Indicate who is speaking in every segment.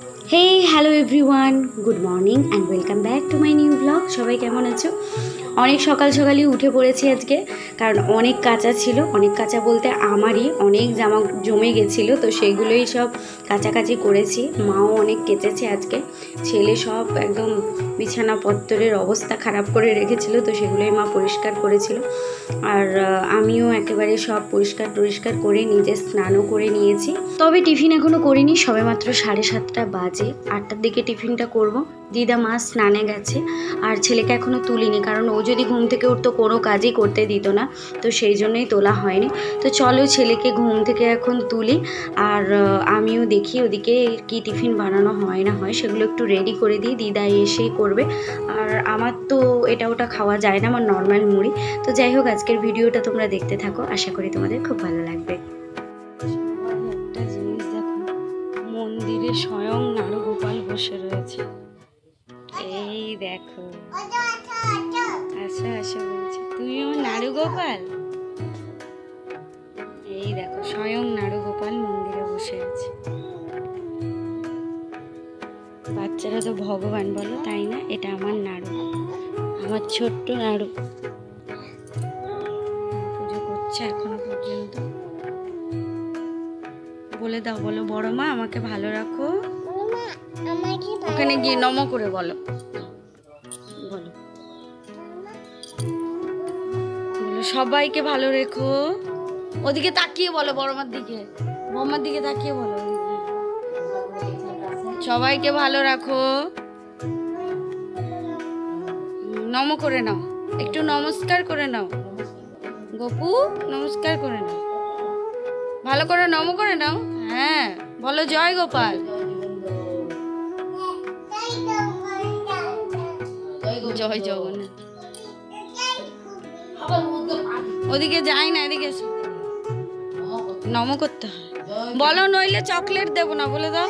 Speaker 1: Hey hello everyone, good morning and welcome back to my new blog সবাই কেমন আছো? অনেক সকাল সকালই উঠে পড়েছি আজকে, কারণ অনেক কাঁচা ছিল। অনেক কাঁচা বলতে আমারই অনেক জামা জমে গেছিল, তো সেগুলোই সব কাছাকাছি করেছি। মাও অনেক কেচেছে আজকে। ছেলে সব একদম বিছানাপত্তরের অবস্থা খারাপ করে রেখেছিল, তো সেগুলোই মা পরিষ্কার করেছিল। আর আমিও একেবারে সব পরিষ্কার টরিষ্কার করে নিজে স্নানও করে নিয়েছি। তবে টিফিন এখনও করিনি সবেমাত্র সাড়ে সাতটা বাজে। আটটার দিকে টিফিনটা করব। দিদা মা স্নানে গেছে, আর ছেলেকে এখনও তুলিনি, কারণ ও যদি ঘুম থেকে উঠতো কোনো কাজই করতে দিত না, তো সেই জন্যই তোলা হয়নি। তো চলো ছেলেকে ঘুম থেকে এখন তুলি, আর আমিও দেখি ওদিকে কি টিফিন বানানো হয় না হয়, সেগুলো একটু রেডি করে দিই, দিদা এসেই করবে। আর আমার তো এটা ওটা খাওয়া যায় না, আমার নর্মাল মুড়ি। তো যাই হোক, আজকের ভিডিওটা তোমরা দেখতে থাকো, আশা করি তোমাদের খুব ভালো লাগবে। একটা জিনিস দেখো, মন্দিরে স্বয়ং নারুগোপাল বসে রয়েছে। এই দেখো। আচ্ছা আচ্ছা বলছি তুই আমার নারুগোপাল এই দেখো, স্বয়ং নাড়ু গোপাল মন্দিরে বসে আছে। বাচ্চারা তো ভগবান বলো, তাই না? এটা আমার নাড়ু। আমার ছোট্ট নাড়ু। পুজো করছে এখনও পর্যন্ত। বলে দাও, বলো, বড় মা, আমাকে ভালো রাখো। ওখানে গিয়ে নম করে বলো। বলো। সবাইকে ভালো রেখো। ওদিকে তাকিয়ে বলো বড়মার দিকে। বৌমার দিকে তাকিয়ে বলো সবাইকে ভালো রাখো। নম করে নাও। একটু নমস্কার করে নাও। গপু, নমস্কার করে নাও। ভালো করে নম করে নাও। হ্যাঁ বলো জয় গোপাল। জয় জগন্নাথ। ওদিকে যাই না এদিকে নম করতে হয়। বলো নইলে চকলেট দেবো না বলে দাও।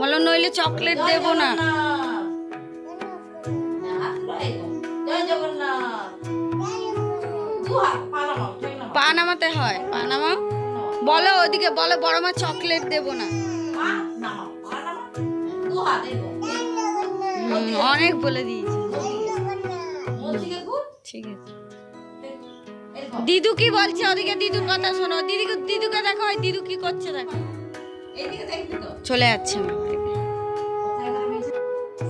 Speaker 1: বলো নইলে চকলেট দেবো না। পা নামাতে হয় পা নামাও বলো ওদিকে বলো বড় মা চকলেট দেবো না। অনেক বলে দিয়েছি। ঠিক আছে। দিদু কি বলছে? ওদিকে দিদু কথা শোনো। দিদি দিদুকে দেখো দিদু কি করছে দেখো। চলে যাচ্ছে।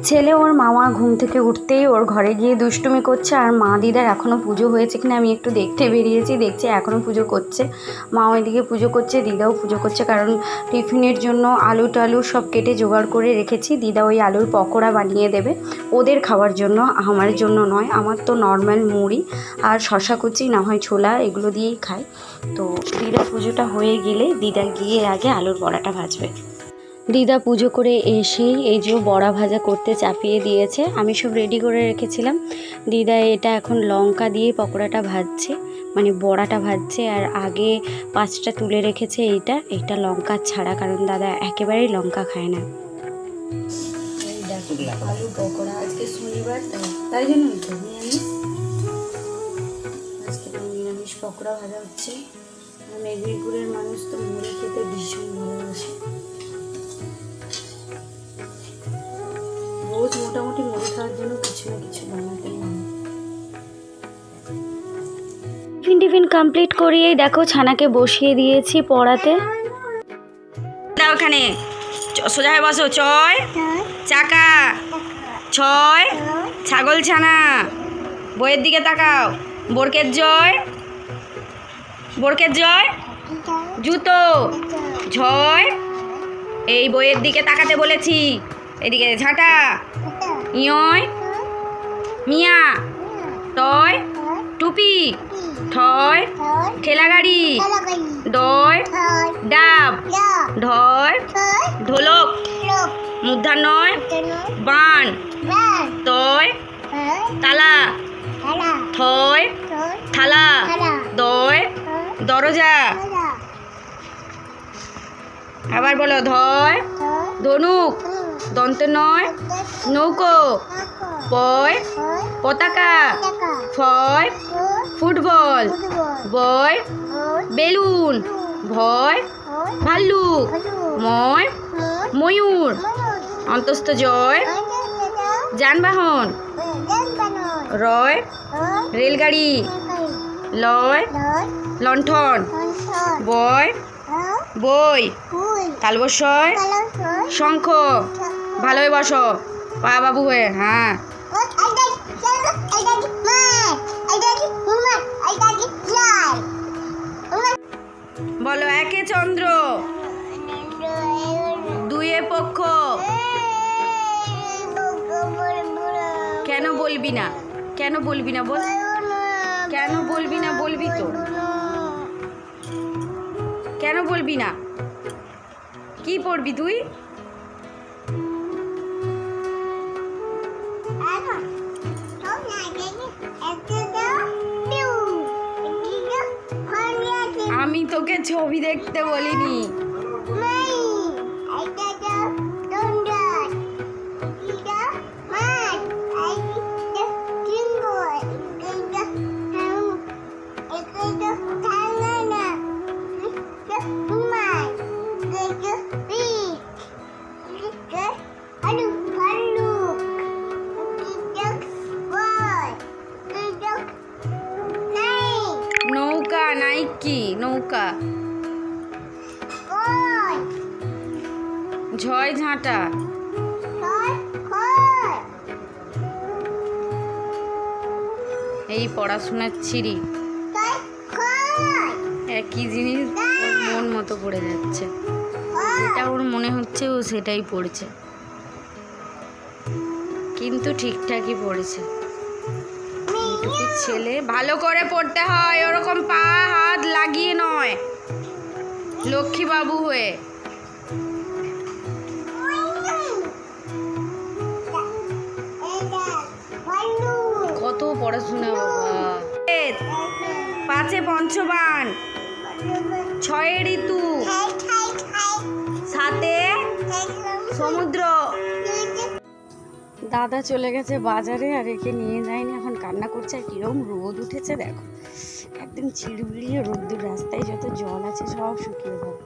Speaker 1: ছেলে ওর মামা ঘুম থেকে উঠতেই ওর ঘরে গিয়ে দুষ্টুমি করছে আর মা দিদার এখনও পুজো হয়েছে কিনা আমি একটু দেখতে বেরিয়েছি, দেখছি এখনও পুজো করছে। মা ওইদিকে পুজো করছে, দিদাও পুজো করছে কারণ টিফিনের জন্য আলু টালু সব কেটে জোগাড় করে রেখেছি। দিদা ওই আলুর পকোড়া বানিয়ে দেবে। ওদের খাওয়ার জন্য, আমার জন্য নয়, আমার তো নর্মাল মুড়ি আর শশা কুচি, না হয় ছোলা, এগুলো দিয়েই খাই। তো দিদা পুজোটা হয়ে গেলে দিদা গিয়ে আগে আলুর বড়াটা ভাজবে। দিদা পুজো করে এসেই এই যে বড়া ভাজা করতে চাপিয়ে দিয়েছে, আমি সব রেডি করে রেখেছিলাম। দিদা এটা এখন লঙ্কা দিয়ে পকোড়াটা ভাজছে মানে বড়াটা ভাজছে, আর আগে পাঁচটা তুলে রেখেছে এইটা এইটা লঙ্কা ছাড়া, কারণ দাদা একেবারেই লঙ্কা খায় না। পকোড়া ভাজা হচ্ছে। মেদিনীপুরের মানুষ তো মুড়ি খেতে ভীষণ ভালোবাসে। মোটামুটি মুড়ি খাওয়ার জন্য কিছু না কিছু বানাতেই হয় টিফিন টিফিন কমপ্লিট করিয়েই দেখো ছানাকে বসিয়ে দিয়েছি পড়াতে। দাও ওখানে সোজা হয়ে বসো। ছয়। চাকা। ছয়। ছাগল ছানা। বইয়ের দিকে তাকাও। বোরকের জয়। বোরকের জয়। জুতো। ঝয় এই বইয়ের দিকে তাকাতে বলেছি। এদিকে ঝাঁটা। ইয়য়। মিয়া। টয় টুপি। ঠয় ঠেলা গাড়ি ডয় ডাব। ঢয় ঢোলক। মূর্ধান্যয় বান। তয়। তালা। থয়। থালা। দয়। দরজা। আবার বলো ধয়। ধনুক। দন্ত নয়, নৌকো পয় পতাকা, ফয়, ফুটবল, বয়, বেলুন, ভয় ভাল্লুক ময়, ময়ূর, অন্তস্থ জয়, যানবাহন, রয়, রেলগাড়ি, লয়, লণ্ঠন, বয় বই তালবস্যয় শঙ্খ ভালোই বসো। পা বাবু হয়ে হ্যাঁ। বলো একে চন্দ্র দুয়ে পক্ষ। কেন বলবি না? কেন বলবি না বল? কেন বলবি না বলবি তো? কেন বলবি না? কি পড়বি তুই? আমি তোকে ছবি দেখতে বলিনি। পড়াশোনার
Speaker 2: koi.
Speaker 1: একই জিনিস? ওর মন মতো পড়ে যাচ্ছে। যেটা ওর মনে হচ্ছে ও সেটাই পড়ছে। কিন্তু ঠিকঠাকই পড়েছে। এইটুকু ছেলে। ভালো করে পড়তে হয় ওরকম পা হাত লাগিয়ে নয়। লক্ষ্মী বাবু হয়ে। ছয়ে ঋতু।
Speaker 2: Hai,
Speaker 1: সমুদ্র। দাদা চলে গেছে বাজারে আর একে নিয়ে যায়নি। এখন কান্না করছে আর কিরম রোদ উঠেছে দেখো। একদম চিড়বিড়িয়ে রোদ্দুর রাস্তায় যত জল আছে সব শুকিয়ে যাবে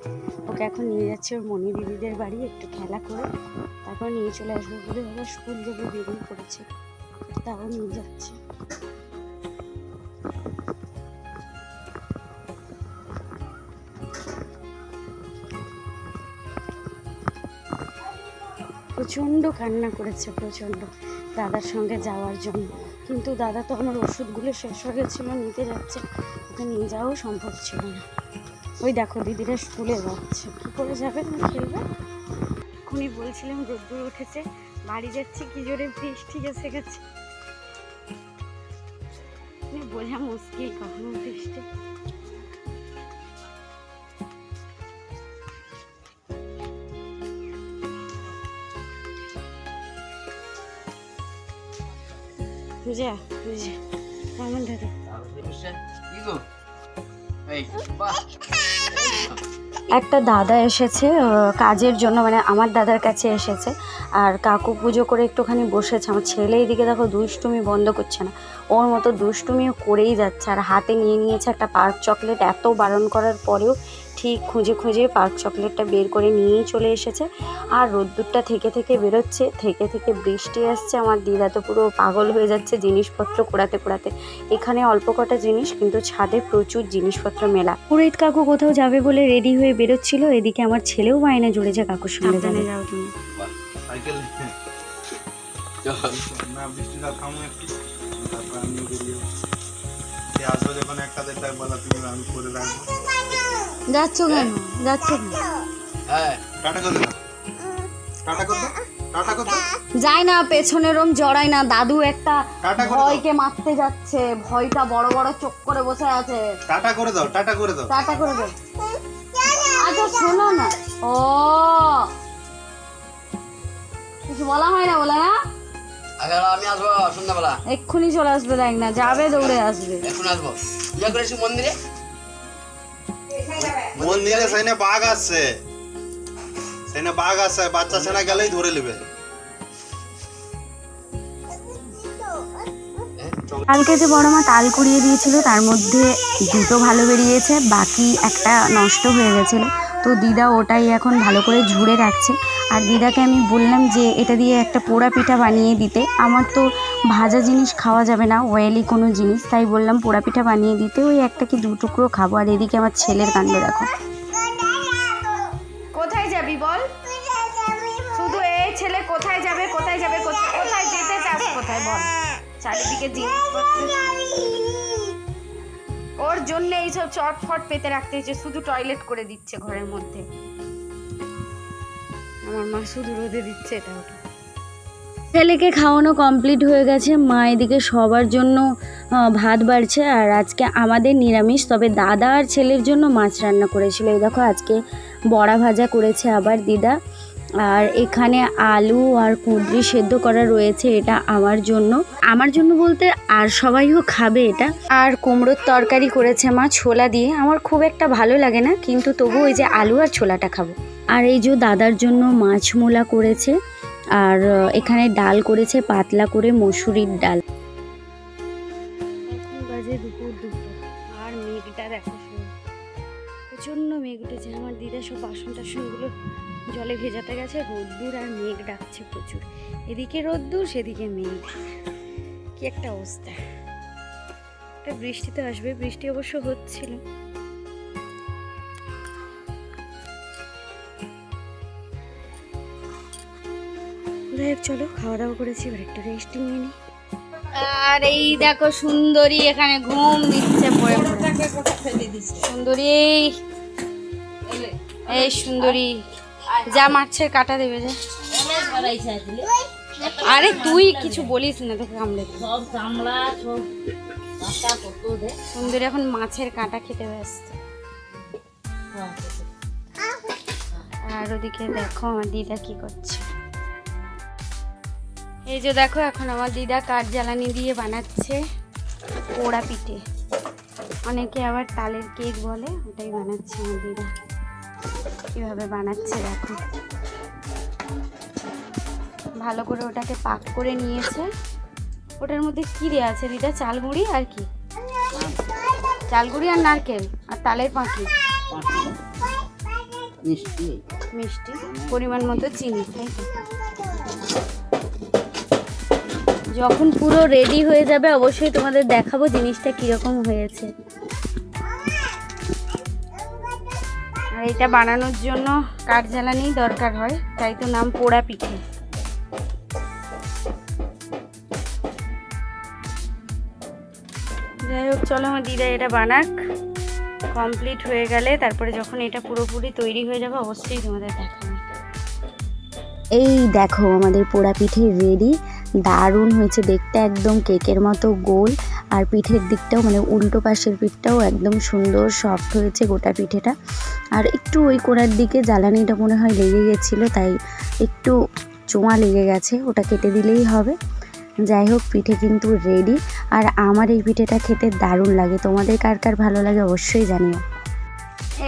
Speaker 1: ওকে এখন নিয়ে যাচ্ছে ওর মনি দিদিদের বাড়ি একটু খেলা করে। তারপর নিয়ে চলে আসবে বলে ওরা স্কুল যাবে বেরিয়ে পড়েছে। তাও নিয়ে যাচ্ছে। প্রচণ্ড কান্না করেছে, প্রচণ্ড দাদার সঙ্গে যাওয়ার জন্য। কিন্তু দাদা তো আমার ওষুধগুলো শেষ হয়ে গেছিল, নিতে যাচ্ছে। ওকে নিয়ে যাওয়াও সম্ভব ছিল না। ওই দেখো, দিদিরা স্কুলে যাচ্ছে। কী করে যাবে খেলবে? এক্ষুনি বলছিলাম রোদ্দুর উঠেছে, বাড়ি যাচ্ছি, কি জোরে বৃষ্টি এসে গেছে। মানে বোঝা মুশকিল কখনো বৃষ্টি। একটা দাদা এসেছে কাজের জন্য মানে আমার দাদার কাছে এসেছে, আর কাকু পুজো করে একটুখানি বসেছে। আমার ছেলে এদিকে দেখো দুষ্টুমি বন্ধ করছে না। ওর মতো দুষ্টুমিও করেই যাচ্ছে। আর হাতে নিয়ে নিয়েছে একটা পার্ক চকলেট, এত বারণ করার পরেও ঠিক খুঁজে খুঁজে পার্ক চকলেটটা বের করে নিয়েই চলে এসেছে। আর রোদ্দুরটা থেকে থেকে বেরোচ্ছে থেকে থেকে বৃষ্টি আসছে। আমার দিদা তো পুরো পাগল হয়ে যাচ্ছে জিনিসপত্র কোড়াতে কোড়াতে। এখানে অল্প কটা জিনিস কিন্তু ছাদে প্রচুর জিনিসপত্র মেলা। পুরোহিত কাকু কোথাও যাবে বলে রেডি হয়ে বেরোচ্ছিল। এদিকে আমার ছেলেও বায়না জুড়েছে কাকুর সঙ্গে যাবে। যাও তুমি।
Speaker 3: বাহ
Speaker 4: সাইকেল
Speaker 3: চল
Speaker 4: না বৃষ্টিটা থামো একটু। তারপর আমি বেরিয়ে সে আসবে যখন একটা দেড়টা বলা তুমি আমি করে রাখব।
Speaker 1: যাচ্ছ কেন? যাচ্ছ কেন?
Speaker 3: হ্যাঁ
Speaker 4: দাও। দাও দাও।
Speaker 1: না জড়াই না। দাদু একটা
Speaker 4: দাও।
Speaker 1: ভয়কে মারতে যাচ্ছে। ভয়টা বড় বড় চোখ করে বসে আছে।
Speaker 4: টাটা করে দাও টাটা করে দাও।
Speaker 1: টাটা করে দে আচ্ছা শোনো না। ও। কিছু বলা হয় না বলে না
Speaker 3: আমি আসব সন্ধ্যাবেলা।
Speaker 1: এক্ষুনি চলে আসবে দেখ না যাবে দৌড়ে আসবে।
Speaker 3: এখন আসব। পূজা করেছি মন্দিরে
Speaker 4: সেনে বাঘ আসছে সেনে বাঘ আসছে বাচ্চা ছেনা গেলেই ধরে নেবে।
Speaker 1: কালকে যে বড় মা তাল কুড়িয়ে দিয়েছিল, তার মধ্যে দুটো ভালো বেরিয়েছে, বাকি একটা নষ্ট হয়ে গেছিল। তো দিদা ওটাই এখন ভালো করে ঝুড়ে রাখছে। আর দিদাকে আমি বললাম যে, এটা দিয়ে একটা পোড়া পিঠা বানিয়ে দিতে। আমার তো ভাজা জিনিস খাওয়া যাবে না অয়েলি কোনো জিনিস। তাই বললাম, পোড়া পিঠা বানিয়ে দিতে, ওই একটা কি দু টুকরো খাব। আর এদিকে আমার ছেলের কাণ্ড দেখো। কোথায় যাবি বল? শুধু এই ছেলে কোথায় যাবে কোথায় যাবে কোথায় যেতে চাস কোথায় বল? চারিদিকে জিনিসপত্র। ওর জন্য এইসব চটফট পেতে রাখতে হচ্ছে শুধু টয়লেট করে দিচ্ছে ঘরের মধ্যে। আমার মা শুধু রোদে দিচ্ছে এটা ওটা। ছেলেকে খাওয়ানো কমপ্লিট হয়ে গেছে। মা এদিকে সবার জন্য ভাত বাড়ছে আর আজকে আমাদের নিরামিষ, তবে দাদা আর ছেলের জন্য মাছ রান্না করেছিল। এই দেখো আজকে বড়া ভাজা করেছে আবার দিদা। আর এখানে আলু আর কুঁদরি সেদ্ধ করা রয়েছে এটা আমার জন্য। আমার জন্য বলতে আর সবাইও খাবে এটা। আর কুমড়োর তরকারি করেছে মা ছোলা দিয়ে। আমার খুব একটা ভালো লাগে না, কিন্তু তবু ওই যে আলু আর ছোলাটা খাব। আর এই যে দাদার জন্য মাছ মোলা করেছে, আর এখানে ডাল করেছে, পাতলা করে মসুরির ডাল। প্রচুর। এদিকে রোদ্দুর, সেদিকে মেঘ। কি একটা অবস্থা। একটা বৃষ্টি তো আসবে, বৃষ্টি অবশ্য হচ্ছিল। যাই চলো খাওয়া দাওয়া করেছি, এবার একটু রেস্ট নিয়ে নিই আর এই দেখো সুন্দরী এখানে ঘুম দিচ্ছে, পড়ে সুন্দরী, এই সুন্দরী। যা মাছের কাটা দেবে যা। আরে তুই কিছু বলিস না তোকে কামড়ে দেবে। সুন্দরী এখন মাছের কাঁটা খেতে ব্যস্ত। আর ওদিকে দেখো আমার দিদা কি করছে। এই যে দেখো এখন আমার দিদা কাঠ জ্বালানি দিয়ে বানাচ্ছে পোড়া পিঠে। অনেকে আবার তালের কেক বলে ওটাই বানাচ্ছে আমার দিদা। কীভাবে বানাচ্ছে দেখো। ভালো করে ওটাকে পাক করে নিয়েছে। ওটার মধ্যে কী দেওয়া আছে দিদা? চালগুড়ি আর কি? চালগুড়ি আর নারকেল আর তালের পাঁকি মিষ্টি। পরিমাণ মতো চিনি। যখন পুরো রেডি হয়ে যাবে, অবশ্যই তোমাদের দেখাবো জিনিসটা কীরকম হয়েছে। আর এটা বানানোর জন্য কাঠ জ্বালানি দরকার হয়, তাই তো নাম পোড়া পিঠে। যাই হোক, চলো আমার দিদা এটা বানাক। কমপ্লিট হয়ে গেলে তারপরে যখন এটা পুরোপুরি তৈরি হয়ে যাবে, অবশ্যই তোমাদের দেখাবো। এই দেখো, আমাদের পোড়া পিঠে রেডি দারুণ হয়েছে দেখতে, একদম কেকের মতো গোল। আর পিঠের দিকটাও মানে উল্টো পাশের পিঠটাও একদম সুন্দর সফট হয়েছে গোটা পিঠেটা। আর একটু ওই কোণার দিকে, জ্বালানিটা মনে হয় লেগে গেছিল, তাই একটু চোঁয়া লেগে গেছে, ওটা কেটে দিলেই হবে। যাই হোক, পিঠে কিন্তু রেডি আর আমার এই পিঠেটা খেতে দারুণ লাগে। তোমাদের কার কার ভালো লাগে অবশ্যই জানিও।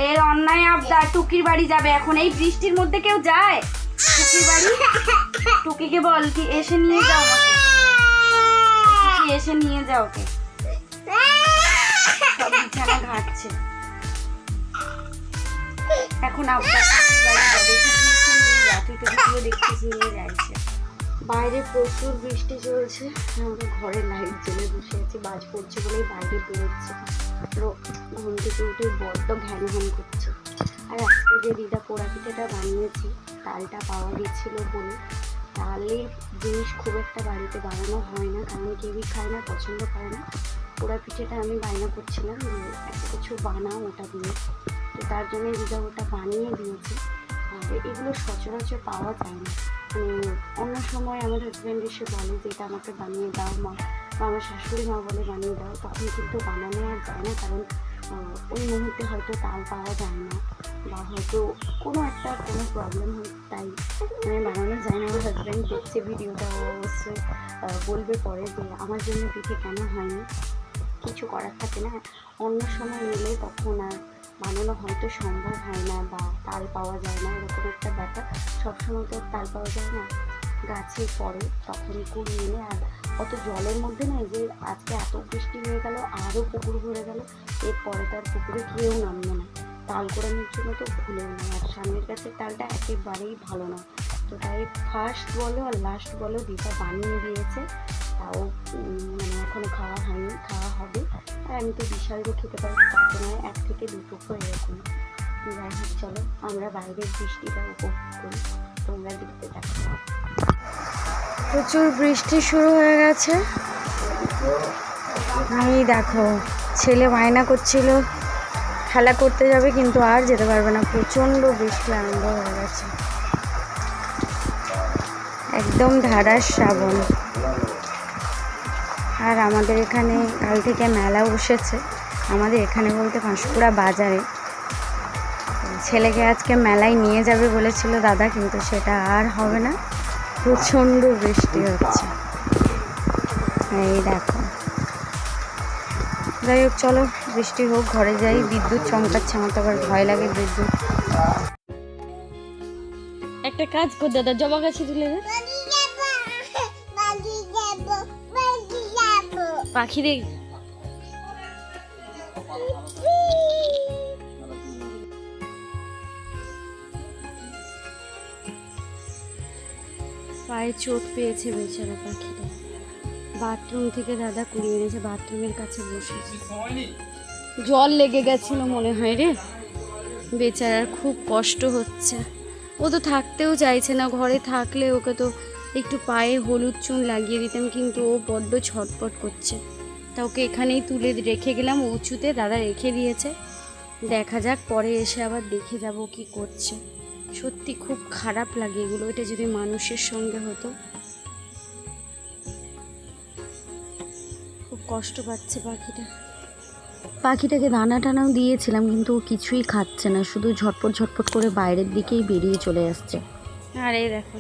Speaker 1: এর অন্যায় আবদার টুকির বাড়ি যাবে এখন। এই বৃষ্টির মধ্যে কেউ যায়? টুকির বাড়ি? টুকিকে বল, কি এসে নিয়ে যাও আমাকে। এসে নিয়ে যাও ওকে। বিছানা ঘাটছে। এখন আবদার টুকির বাড়ি যাবে। তুই তো ভিডিও নিয়ে যাইছে। বাইরে প্রচুর বৃষ্টি চলছে। আমরা ঘরে লাইট জ্বলে বসে আছি, বাজ পড়ছে বলেই বাইরে বেরোচ্ছে। ঘুম থেকে উঠে বড্ড ঘ্যান ঘ্যান করছে। আর আজকে যে দিদা পোড়া পিঠেটা বানিয়েছি তালটা পাওয়া গেছিল বলে তালের জিনিস খুব একটা বাড়িতে বানানো হয় না, কারণ কেউই খায় না, পছন্দ করে না। পোড়া পিঠেটা আমি বায়না করছিলাম একটা কিছু বানাও ওটা দিয়ে। তো তার জন্য দিদা ওটা বানিয়ে দিয়েছে। এগুলো সচরাচর পাওয়া যায় না। অন্য সময় আমার হাজব্যান্ড এসে বলে যে, এটা আমাকে বানিয়ে দাও মা। বা আমার শাশুড়ি মা বলে, বানিয়ে দাও। তখন কিন্তু বানানো আর যায় না, কারণ ওই মুহূর্তে হয়তো তাল পাওয়া যায় না বা হয়তো কোনো একটা, কোনো প্রবলেম হয়, তাই মানে বানানো যায় না। আমার হাজব্যান্ড দেখছে ভিডিওটা অবশ্যই বলবে পরে যে, আমার জন্য পিঠে কেন হয়নি? কিছু করার থাকে না। অন্য সময় এলে তখন আর বানানো হয়তো সম্ভব হয় না বা তাল পাওয়া যায় না, এরকম একটা ব্যাপার। সবসময় তো তাল পাওয়া যায় না। গাছে পড়ে তখন কুড়িয়ে এনে আর অত জলের মধ্যে নয় যে আজকে এত বৃষ্টি হয়ে গেল, আরও পুকুর ভরে গেল, এরপরে তো আর পুকুরে কেউ নামবে না। তাল কোরানোর জন্য তো ভুলেও না আর সামনের গাছের তালটা একেবারেই ভালো না। তো তাই ফার্স্ট বলো আর লাস্ট বলো দিদা বানিয়ে দিয়েছে। তাও মানে এখনও খাওয়া হয়নি, খাওয়া হবে। আর আমি তো বিশাল খেতে পারি তা নয় এক থেকে দুটো করে এরকম। যাই হোক, চলো, আমরা বাইরের বৃষ্টিটা উপভোগ করি। তোমরা দেখতে থাকো। প্রচুর বৃষ্টি শুরু হয়ে গেছে। এই দেখো, ছেলে বায়না করছিল। খেলা করতে যাবে, কিন্তু আর যেতে পারবে না। প্রচণ্ড বৃষ্টি আরম্ভ হয়ে গেছে। একদম ধারার শ্রাবণ। আর আমাদের এখানে কাল থেকে মেলা বসেছে। আমাদের এখানে বলতে পাঁশকুড়া বাজারে। ছেলেকে আজকে মেলায় নিয়ে যাবে বলেছিল দাদা, কিন্তু সেটা আর হবে না। প্রচণ্ড বৃষ্টি হচ্ছে। এই দেখো। যাই হোক, চলো, বৃষ্টি হোক, ঘরে যাই। বিদ্যুৎ চমকাচ্ছে, আমার তো আবার ভয় লাগে বিদ্যুৎ। একটা কাজ কর দাদা, জবা গাছে তুলে পাখি দেখ পায়ে চোট পেয়েছে বেচারা পাখিটা। বাথরুম থেকে দাদা কুড়িয়ে এনেছে, বাথরুমের কাছে বসেছে জল লেগে গেছিল মনে হয় রে। বেচারার খুব কষ্ট হচ্ছে। ও তো থাকতেও চাইছে না, ঘরে থাকলে ওকে তো একটু পায়ে হলুদ চুন লাগিয়ে দিতাম, কিন্তু ও বড্ড ছটপট করছে। তা ওকে এখানেই তুলে রেখে গেলাম উঁচুতে দাদা রেখে দিয়েছে। দেখা যাক পরে এসে আবার দেখে যাব কি করছে। সত্যি খুব খারাপ লাগে এগুলো, এটা যদি মানুষের সঙ্গে হতো। খুব কষ্ট পাচ্ছে পাখিটা। পাখিটাকে দানা টানাও দিয়েছিলাম, কিন্তু ও কিছুই খাচ্ছে না, শুধু ঝটপট ঝটপট করে বাইরের দিকেই বেরিয়ে চলে আসছে। আর এই দেখো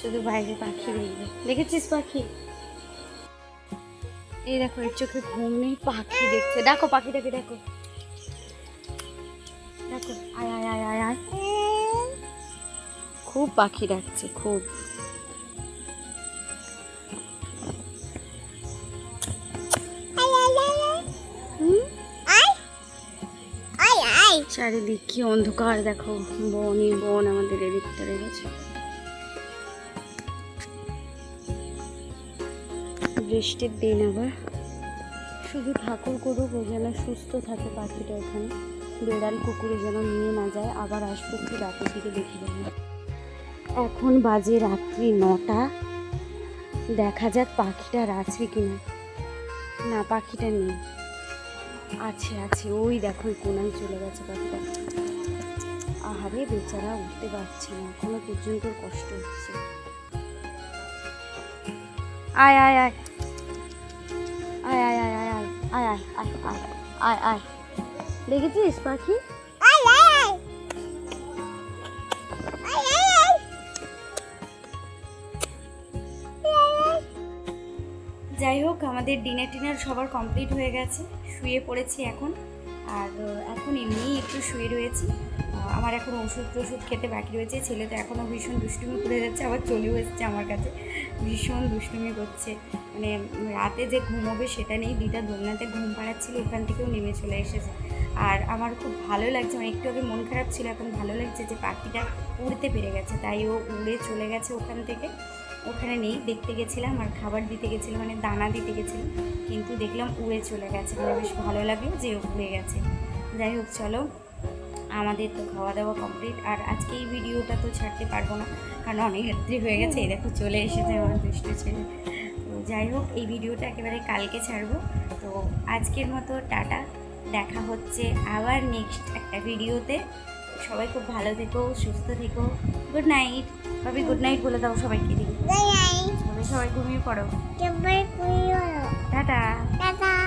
Speaker 1: শুধু বাইরে পাখি দেখবে। দেখেছিস পাখি? এই দেখো এর চোখে ঘুম নেই পাখি দেখছে। দেখো পাখিটাকে দেখো। দেখো আয় আয় আয় আয় আয়। খুব পাখি ডাকছে খুব। চারিদিক কি অন্ধকার দেখো। বনই বন আমাদের এদিকটা রয়েছে বৃষ্টির দিন আবার। শুধু ঠাকুর করুক ও যেন সুস্থ থাকে পাখিটা এখানে। বেড়াল, কুকুরে যেন নিয়ে না যায়, আবার আসব একটু রাতের দিকে দেখে যাব এখন বাজে রাত্রি নটা। দেখা যাক পাখিটার আছে কিনা। না, পাখিটা নেই। আছে আছে। ওই দেখো ওই কোনায় চলে গেছে পাখিটা। আহারে, বেচারা উঠতে পারছে না। এখনও পর্যন্ত কষ্ট হচ্ছে। আয় আয় আয়। আয় আয় আয় আয় আয় আয় আয় আয় আয় আয় দেখেছিস পাখি যাই হোক আমাদের ডিনার টিনার সবার কমপ্লিট হয়ে গেছে শুয়ে পড়েছি এখন আর এখন এমনিই একটু শুয়ে রয়েছি আমার এখন ওষুধ টষুধ খেতে বাকি রয়েছে ছেলে তো এখনও ভীষণ দুষ্টুমি করে যাচ্ছে আবার চলেও এসেছে আমার কাছে ভীষণ দুষ্টুমি করছে মানে রাতে যে ঘুমোবে সেটা নেই দিদা দোলনাতে ঘুম পাড়াচ্ছিল, ওখান থেকেও নেমে চলে এসেছে। আর আমার খুব ভালো লাগছে মানে একটু আগে মন খারাপ ছিল, এখন ভালো লাগছে যে পাখিটা উড়তে পেরে গেছে, তাই ও উড়ে চলে গেছে ওখান থেকে। ওখানে নেই, দেখতে গেছিলাম আর খাবার দিতে গেছিলাম মানে দানা দিতে গেছিলাম, কিন্তু দেখলাম উড়ে চলে গেছে মানে বেশ ভালো লাগল যে ও উড়ে গেছে। যাই হোক, চলো, আমাদের তো খাওয়া দাওয়া কমপ্লিট আর আজকে এই ভিডিওটা তো ছাড়তে পারব না, কারণ অনেক রাত্রি হয়ে গেছে, এই দেখো চলে এসেছে আমার দুষ্ট ছেলে। যাই হোক এই ভিডিওটা একেবারে কালকে ছাড়বো। তো আজকের মতো টাটা। দেখা হচ্ছে আবার নেক্সট একটা ভিডিওতে। সবাই খুব ভালো থেকো সুস্থ থেকো। গুড নাইট ভাবি গুড নাইট বলে দাও সবাইকে দিই সবাই সবাই ঘুমিয়ে পড়ো। টাটা।
Speaker 2: টাটা।